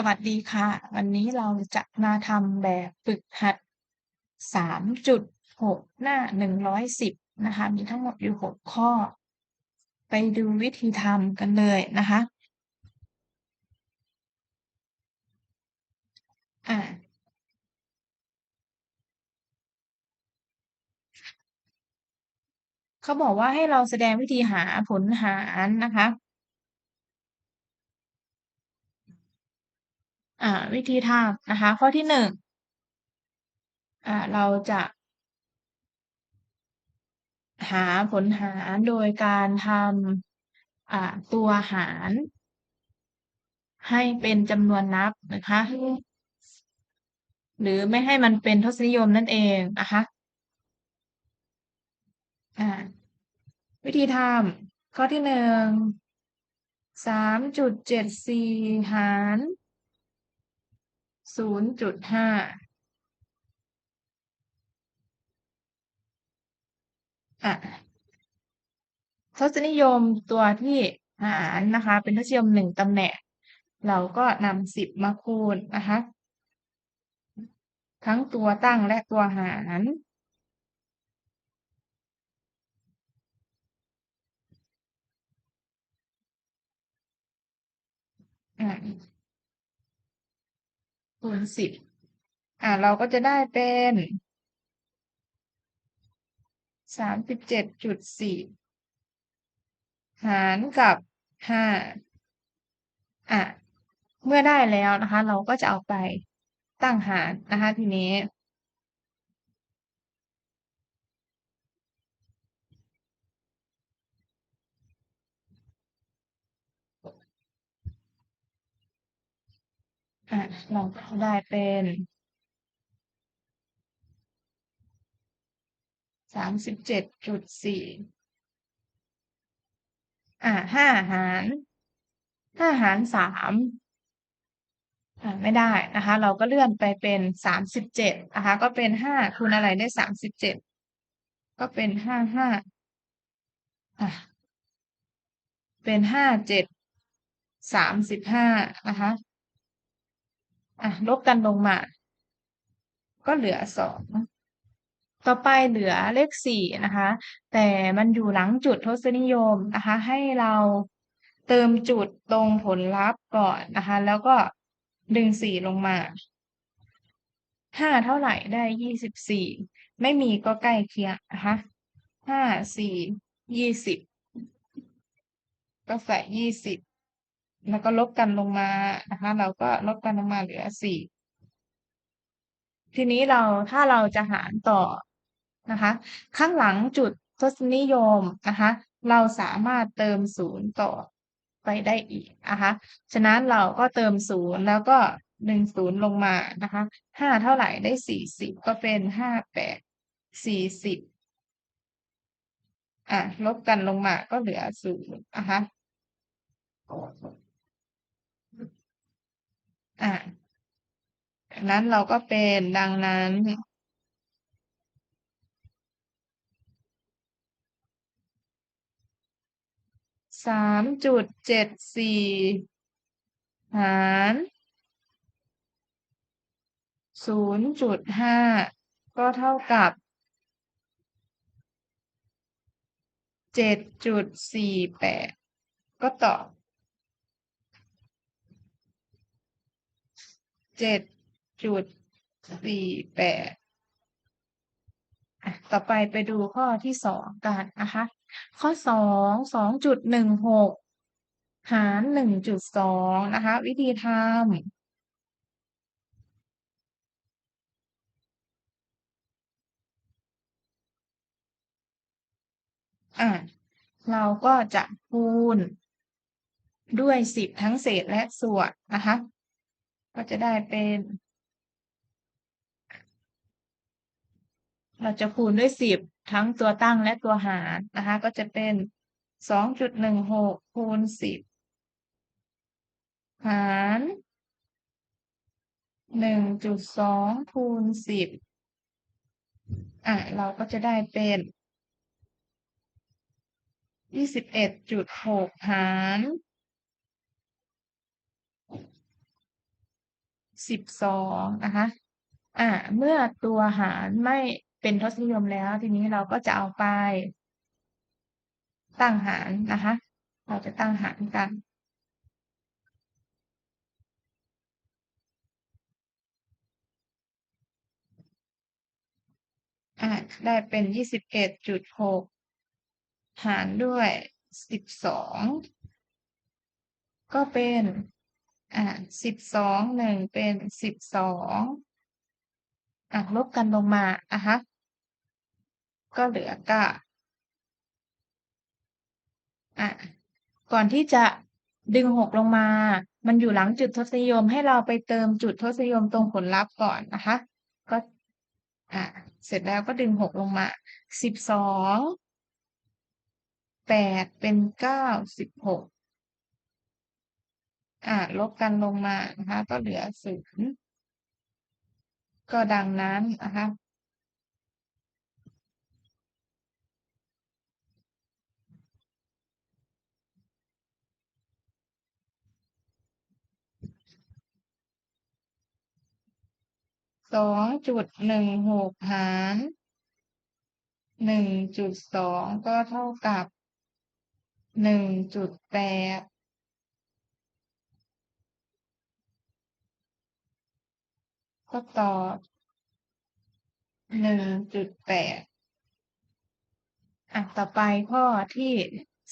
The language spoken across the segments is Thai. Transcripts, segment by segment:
สวัสดีค่ะ วันนี้เราจะมาทำแบบฝึกหัด 3.6 หน้า 110 นะคะ มีทั้งหมดอยู่ 6 ข้อ ไปดูวิธีทำกันเลยนะคะอ่าเขาบอกว่าให้เราแสดงวิธีหาผลหารนะคะ อ่าวิธีทำนะคะ ข้อที่หนึ่งอ่าเราจะหาผลหารโดยการทำอ่าตัวหาร ให้เป็นจำนวนนับนะคะ หรือไม่ให้มันเป็นทศนิยมนั่นเองนะคะอ่าวิธีทำข้อที่หนึ่งสามจุดเจ็ดสี่หาร ศูนย์จุดห้าอะทศนิยมตัวที่หารนะคะ เป็นทศนิยมหนึ่งตำแหน่ง เราก็นำสิบมาคูณนะคะ ทั้งตัวตั้งและตัวหารอ่า คูณสิบอ่าเราก็จะได้เป็นสามสิบเจ็ดจุดสี่หารกับห้าอะเมื่อได้แล้วนะคะ เราก็จะเอาไปตั้งหารนะคะ ทีนี้ อะเราก็ได้เป็นสามสิบเจ็ดจุดสี่อะห้าหารห้าหารสามอ่าไม่ได้นะคะ เราก็เลื่อนไปเป็นสามสิบเจ็ดนะคะ ก็เป็นห้าคูณอะไรได้สามสิบเจ็ดก็เป็นห้าห้าอะเป็นห้าเจ็ดสามสิบห้านะคะ อะลบกันลงมา ก็เหลือสองต่อไปเหลือเลขสี่นะคะ แต่มันอยู่หลังจุดทศนิยมนะคะ ให้เราเติมจุดตรงผลลัพธ์ก่อนนะคะ แล้วก็ดึงสี่ลงมาห้าเท่าไหร่ได้ยี่สิบสี่ไม่มีก็ใกล้เคียงนะคะห้าสี่ยี่สิบก็ใส่ยี่สิบ แล้วก็ลบกันลงมานะคะ เราก็ลบกันลงมาเหลือสี่ทีนี้เราถ้าเราจะหารต่อนะคะ ข้างหลังจุดทศนิยมนะคะ เราสามารถเติมศูนย์ต่อไปได้อีกนะคะฉะนั้นเราก็เติมศูนย์แล้วก็หนึ่งศูนย์ลงมานะคะห้าเท่าไหร่ได้สี่สิบก็เป็นห้าแปดสี่สิบอะลบกันลงมาก็เหลือศูนย์นะคะ อะนั้นเราก็เป็นดังนั้น สามจุดเจ็ดสี่หารศูนย์จุดห้าก็เท่ากับเจ็ดจุดสี่แปดก็ตอบ เจ็ดจุดสี่แปดต่อไปไปดูข้อที่สองกันนะคะ ข้อสองสองจุดหนึ่งหกหารหนึ่งจุดสองนะคะ วิธีทำอะเราก็จะคูณด้วยสิบทั้งเศษและส่วนนะคะ ก็จะได้เป็น เราจะคูณด้วยสิบทั้งตัวตั้งและตัวหารนะคะ ก็จะเป็นสองจุดหนึ่งหกคูณสิบหารหนึ่งจุดสองคูณสิบอะ เราก็จะได้เป็นยี่สิบเอ็ดจุดหกหาร สิบสองนะคะ อ่า เมื่อตัวหารไม่เป็นทศนิยมแล้ว ทีนี้เราก็จะเอาไป ตั้งหารนะคะ เราจะตั้งหารกันอ่าได้เป็นยี่สิบเอ็ดจุดหกหารด้วยสิบสองก็เป็น อ่าสิบสองหนึ่งเป็นสิบสองอะลบกันลงมาอะคะก็เหลือก้าอะก่อนที่จะดึงหกลงมา มันอยู่หลังจุดทศนิยมให้เราไปเติมจุดทศนิยมตรงผลลัพธ์ก่อนนะคะ ก็อะเสร็จแล้วก็ดึงหกลงมาสิบสองแปดเป็นเก้าสิบหก อะลบกันลงมานะคะ ก็เหลือศูนย์ก็ดังนั้นนะคะสองจุดหนึ่งหกหารหนึ่งจุดสองก็เท่ากับหนึ่งจุดแปด ก็ตอบหนึ่งจุดแปดอะต่อไปข้อที่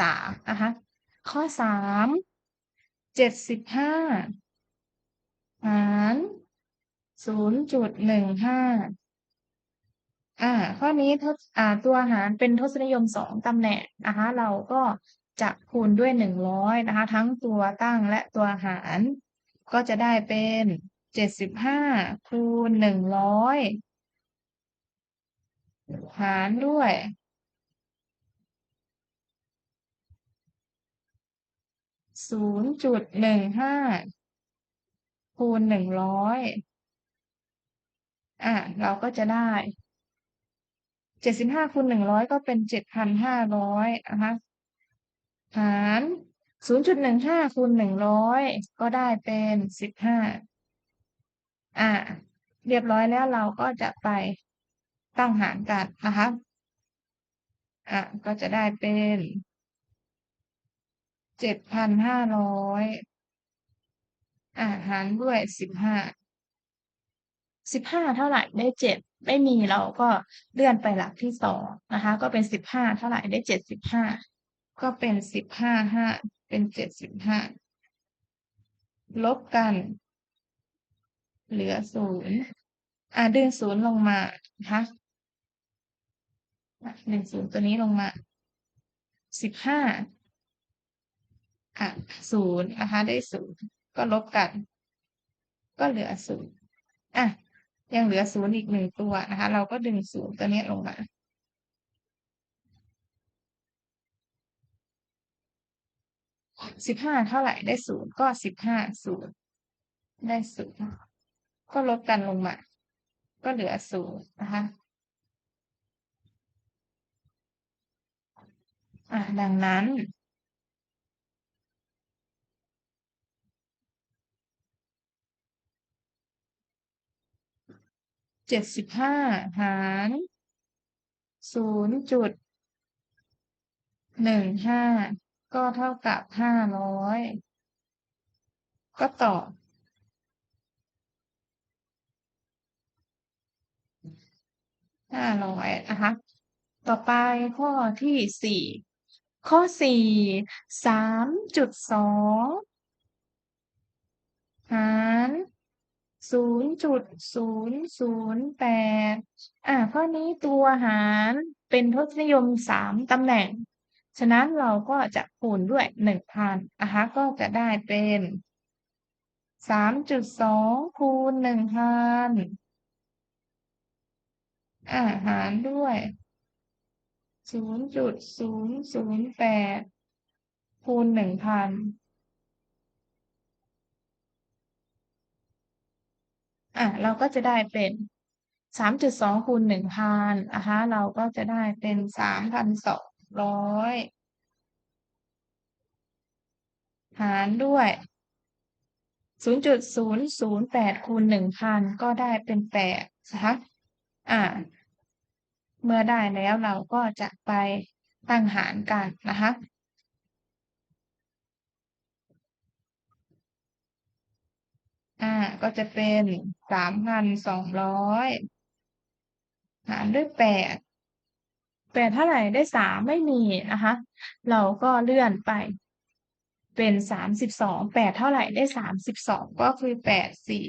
สามนะคะข้อสามเจ็ดสิบห้าหารศูนย์จุดหนึ่งห้าอ่า ข้อนี้ทศอ่าตัวหารเป็นทศนิยมสองตำแหน่งนะคะ เราก็จะคูณด้วยหนึ่งร้อยนะคะ ทั้งตัวตั้งและตัวหารก็จะได้เป็น เจ็ดสิบห้าคูณหนึ่งร้อยหารด้วยศูนย์จุดหนึ่งห้าคูณหนึ่งร้อยอะ เราก็จะได้เจ็ดสิบห้าคูณหนึ่งร้อยก็เป็นเจ็ดพันห้าร้อยนะคะหารศูนย์จุดหนึ่งห้าคูณหนึ่งร้อยก็ได้เป็นสิบห้า เรียบร้อยแล้วเราก็จะไปตั้งหารกันนะคะอะก็จะได้เป็นเจ็ดพันห้าร้อยอ่าหารด้วยสิบห้าสิบห้าเท่าไหร่ได้เจ็ดไม่มีเราก็เลื่อนไปหลักที่สองนะคะ ก็เป็นสิบห้าเท่าไหร่ได้เจ็ดสิบห้าก็เป็นสิบห้าห้าเป็นเจ็ดสิบห้าลบกัน เหลือศูนย์ อ่าดึงศูนย์ลงมานะคะหนึ่งศูนย์ตัวนี้ลงมาสิบห้าอะศูนย์นะคะได้ศูนย์ก็ลบกัน ก็เหลือศูนย์อะยังเหลือศูนย์อีกหนึ่งตัวนะคะ เราก็ดึงศูนย์ตัวนี้ลงมาสิบห้าเท่าไหร่ได้ศูนย์ก็สิบห้าศูนย์ได้ศูนย์ก็ลบกันลงมา ก็เหลือศูนย์นะคะอะดังนั้น เจ็ดสิบห้าหารศูนย์จุดหนึ่งห้าก็เท่ากับห้าร้อยก็ตอบ ห้าร้อยนะคะ ต่อไปข้อที่สี่ข้อสี่สามจุดสองหารศูนย์จุดศูนย์ศูนย์แปดอ่าข้อนี้ตัวหารเป็นทศนิยมสามตำแหน่ง ฉะนั้นเราก็จะคูณด้วยหนึ่งพันนะคะก็จะได้เป็นสามจุดสองคูณหนึ่งพัน อาหารด้วยศูนย์จุดศูนย์ศูนย์แปดคูณหนึ่งพันอะ เราก็จะได้เป็นสามจุดสองคูณหนึ่งพันนะคะเราก็จะได้เป็นสามพันสองร้อยหารด้วยศูนย์จุดศูนย์ศูนย์แปดคูณหนึ่งพันก็ได้เป็นแปดนะคะอ่า เมื่อได้แล้วเราก็จะไปตั้งหารกันนะคะอ่าก็จะเป็นสามพันสองร้อยหารด้วยแปดแปดเท่าไหร่ได้สามไม่มีนะคะ เราก็เลื่อนไป เป็นสามสิบสองแปดเท่าไหร่ได้สามสิบสองก็คือแปดสี่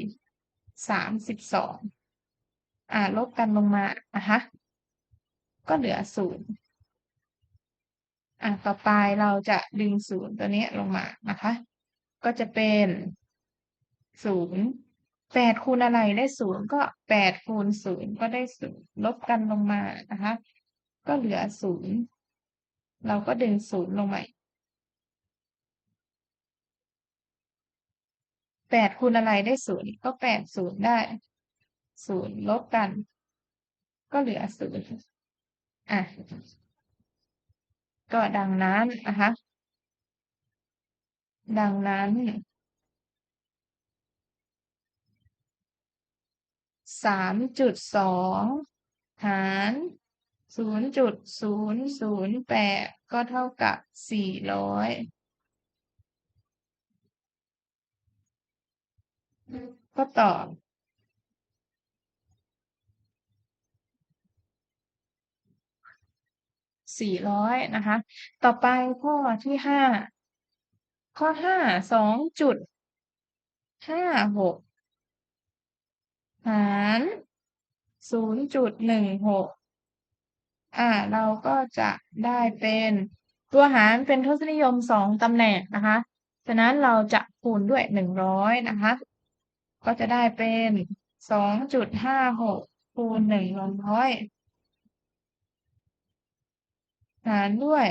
สามสิบสองอ่าลบกันลงมานะคะ ก็เหลือศูนย์อะต่อไปเราจะดึงศูนย์ตัวนี้ลงมานะคะ ก็จะเป็นศูนย์แปดคูณอะไรได้ศูนย์ก็แปดคูณศูนย์ก็ได้ศูนย์ลบกันลงมานะคะ ก็เหลือศูนย์เราก็ดึงศูนย์ลงมาแปดคูณอะไรได้ศูนย์ก็แปดศูนย์ได้ศูนย์ลบกัน ก็เหลือศูนย์ อะก็ดังนั้นนะคะดังนั้นสามจุดสองหารศูนย์จุดศูนย์ศูนย์แปดก็เท่ากับสี่ร้อยก็ตอบ สี่ร้อยนะคะ ต่อไปข้อที่ห้าข้อห้าสองจุดห้าหกหารศูนย์จุดหนึ่งหกอ่า เราก็จะได้เป็นตัวหารเป็นทศนิยมสองตำแหน่งนะคะ ฉะนั้นเราจะคูณด้วยหนึ่งร้อยนะคะ ก็จะได้เป็นสองจุดห้าหกคูณหนึ่งร้อย หารด้วย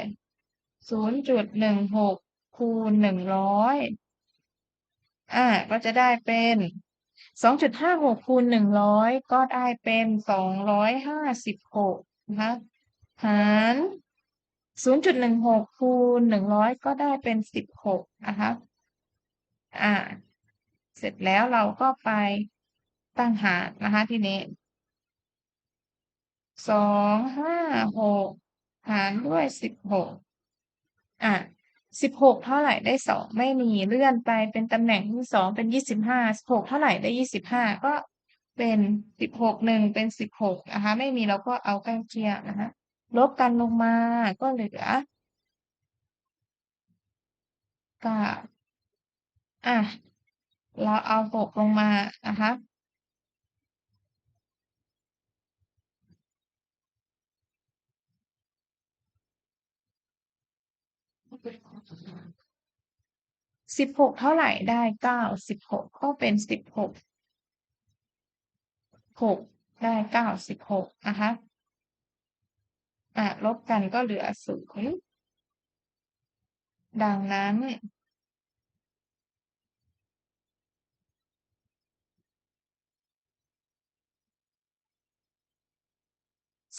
ศูนย์จุดหนึ่งหกคูณหนึ่งร้อยอ่า ก็จะได้เป็นสองจุดห้าหกคูณหนึ่งร้อยก็ได้เป็นสองร้อยห้าสิบหกนะคะหารศูนย์จุดหนึ่งหกคูณหนึ่งร้อยก็ได้เป็นสิบหกนะคะอ่า เสร็จแล้วเราก็ไปตั้งหารนะคะทีนี้สองห้าหก หารด้วยสิบหกอะสิบหกเท่าไหร่ได้สองไม่มีเลื่อนไปเป็นตำแหน่งที่สองเป็นยี่สิบห้าสหกเท่าไหร่ได้ยี่สิบห้าก็เป็นสิบหกหนึ่งเป็นสิบหกนะคะไม่มีเราก็เอาใกล้เคียงนะคะลบกันลงมาก็เหลือก้าอะเราเอาหกลงมานะคะ สิบหกเท่าไหร่ได้เก้าสิบหกก็เป็นสิบหกหกได้เก้าสิบหกนะคะอะลบกันก็เหลือศูนย์ดังนั้น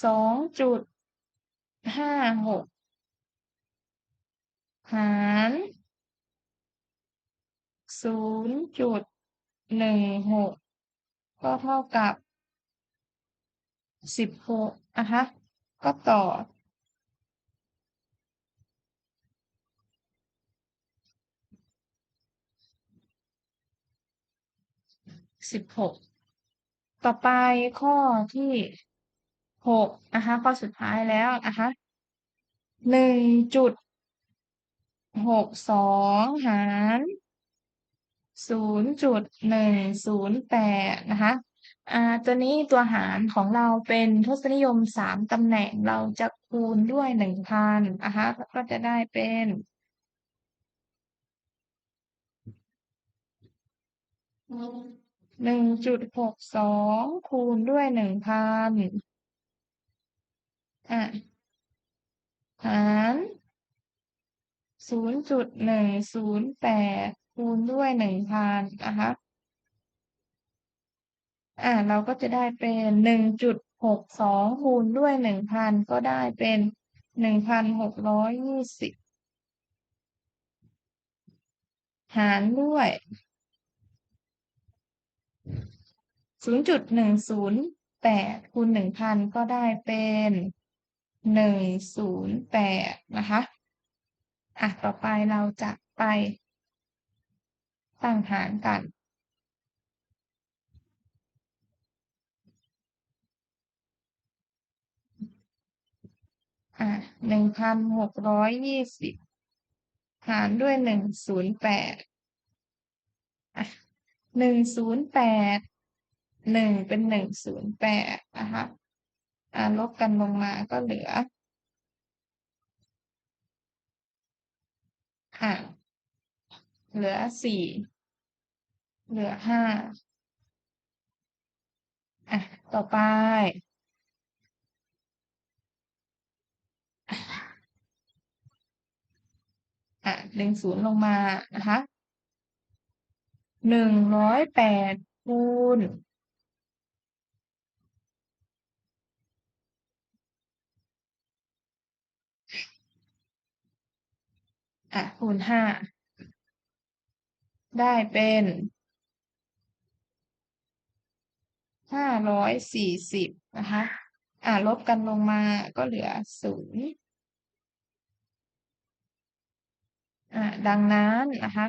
สองจุดห้าหกหาร ศูนย์จุดหนึ่งหกก็เท่ากับสิบหกนะคะก็ต่อ สิบหก ต่อไปข้อที่หกนะคะข้อสุดท้ายแล้วนะคะหนึ่งจุดหกสองหาร ศูนย์จุดหนึ่งศูนย์แปดนะคะอ่าตัวนี้ตัวหารของเราเป็นทศนิยมสามตำแหน่งเราจะคูณด้วยหนึ่งพันนะคะก็จะได้เป็นหนึ่งจุดหกสองคูณด้วยหนึ่งพันอะหารศูนย์จุดหนึ่งศูนย์แปด คูณด้วยหนึ่งพันนะคะ อ่าเราก็จะได้เป็นหนึ่งจุดหกสองคูณด้วยหนึ่งพันก็ได้เป็นหนึ่งพันหกร้อยยี่สิบหารด้วยศูนย์จุดหนึ่งศูนย์แปดคูณหนึ่งพันก็ได้เป็นหนึ่งศูนย์แปดนะคะ อะ ต่อไปเราจะไป ตั้งหารกัน อะหนึ่งพันหกร้อยยี่สิบหารด้วยหนึ่งศูนย์แปดอะหนึ่งศูนย์แปดหนึ่งเป็นหนึ่งศูนย์แปดนะคะอ่าลบกันลงมาก็เหลืออะ เหลือสี่เหลือห้าอะ ต่อไป อะดึงศูนย์ลงมานะคะหนึ่งร้อยแปดคูณอะคูณห้า ได้เป็นห้าร้อยสี่สิบนะคะ อะลบกันลงมาก็เหลือศูนย์อะดังนั้นนะคะ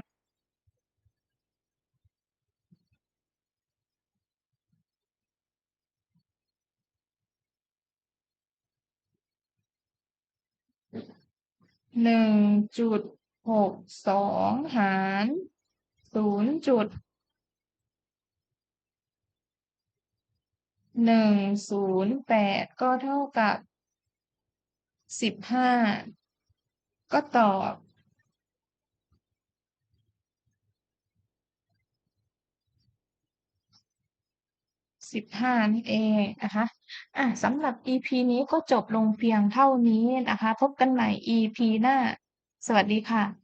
หนึ่งจุดหกสองหาร ศูนย์จุดหนึ่งศูนย์แปดก็เท่ากับสิบห้าก็ตอบสิบห้านี่เองนะคะอะสำหรับ EP นี้ก็จบลงเพียงเท่านี้นะคะ พบกันใหม่ EP หน้า สวัสดีค่ะ